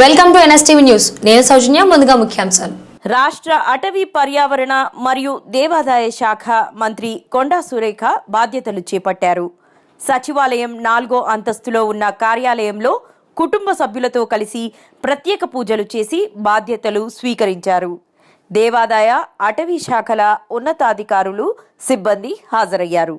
Welcome to NSTV news. నేను సౌజన్య ముందుగా ముఖ్యాంశాలు. రాష్ట్ర అటవీ పర్యావరణ మరియు దేవాదాయ శాఖ మంత్రి కొండా సురేఖ బాధ్యతలు చేపట్టారు. సచివాలయం నాలుగో అంతస్తులో ఉన్న కార్యాలయంలో కుటుంబ సభ్యులతో కలిసి ప్రత్యేక పూజలు చేసి బాధ్యతలు స్వీకరించారు. దేవాదాయ అటవీ శాఖల ఉన్నతాధికారులు సిబ్బంది హాజరయ్యారు.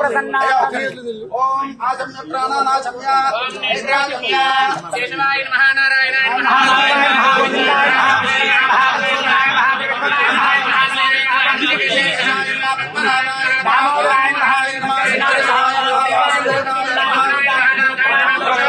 प्रसन्ना ओम आजम्य प्राणानाशम्या ऐन्द्राजम्या केशवाय महानारायणाय महानारायणाय महानारायणाय महानारायणाय महानारायणाय